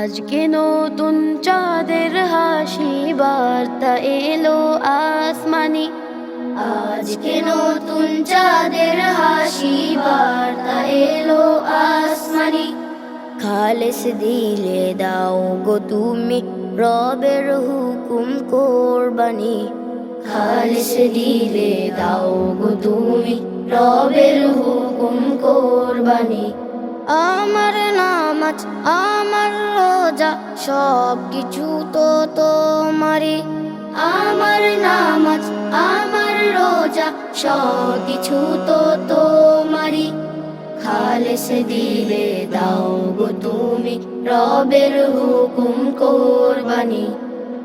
আজকে নতুন চাঁদের হাসি, বার্তা এলো আসমানি। আজকে নতুন চাঁদের হাসি, বার্তা এলো আসমানি। খালেস দিলে দাও গো তুমি রবের হুকুম কোরবানি। খালেস দিলে দাও গো তুমি রবের হুকুম কোরবানি। আমার নামাজ আমার রোজা সব কিছু তো তোমারই। আমার নামাজ আমার রোজা সব কিছু তো তোমারই। খালেস দিলে দাও গো তুমি, রবের হুকুম কোরবানি।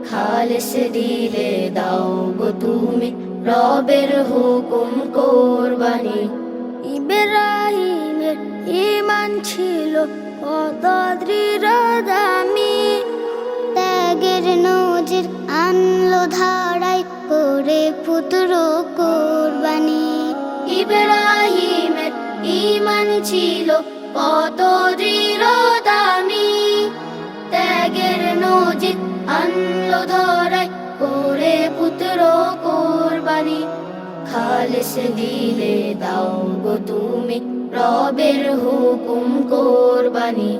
খালেস দিলে দাও গো তুমি, রবের হুকুম কোরবানি। ইব্রাহিমের ইমান ছিল দৃঢ় দামি। ত্যাগের নজির আনলো ধারাই করে পুত্র কোরবানি। ইব্রাহিমের ইমান ছিল দৃঢ় দামি। ত্যাগের নজির আনলো ধরাই করে পুত্র খালেস দিলে দাও গো তুমি। রবের হুকুম কোরবানি।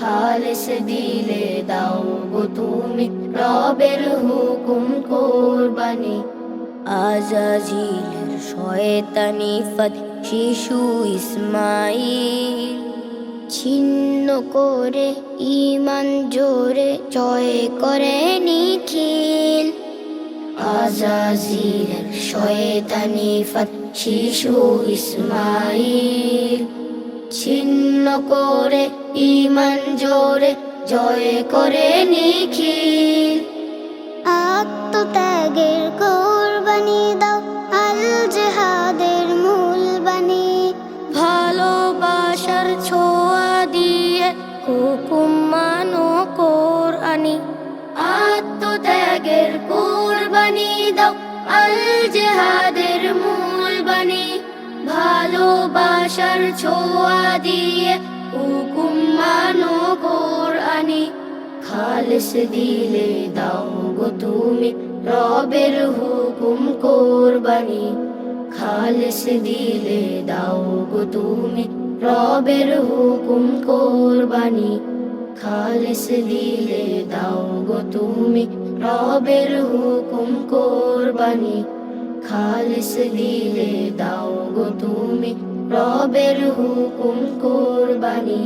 খালেস দিলে দাও গো তুমি। রবের হুকুম কোরবানি। আজাজিলের শয়তানি ফত শিশু ইসমাইল। ছিন্ন করে ইমান জোরে জয় করে নিখিল। আজাজিলের শয়তানি ফত, শিশু ইসমাইল ছিন্ন করে ইমান জোরে, জয় করে নিখিল। আত্মত্যাগের কোরবানি দাও, আল জেহাদের মূল বাণী। ভালোবাসার ছোঁয়া দিয়ে হুকুম মানো কোরআনি আত্মত্যাগের কোরবানি দাও, আল জেহাদের মূল বাণী। ভালোবাসার ছোঁয়া দিয়ে হুকুম মানো কোরআনি খালেস দিলে দাও গো তুমি রবের হুকুম কোরবানি। খালেস দিলে দাও গো তুমি রবের হুকুম কোরবানি। খালেস দিলে দাও গো তুমি। রবের হুকুম কোরবানি। খালিস দিলে দাও গো তুমি। রবের হুকুম কোরবানি।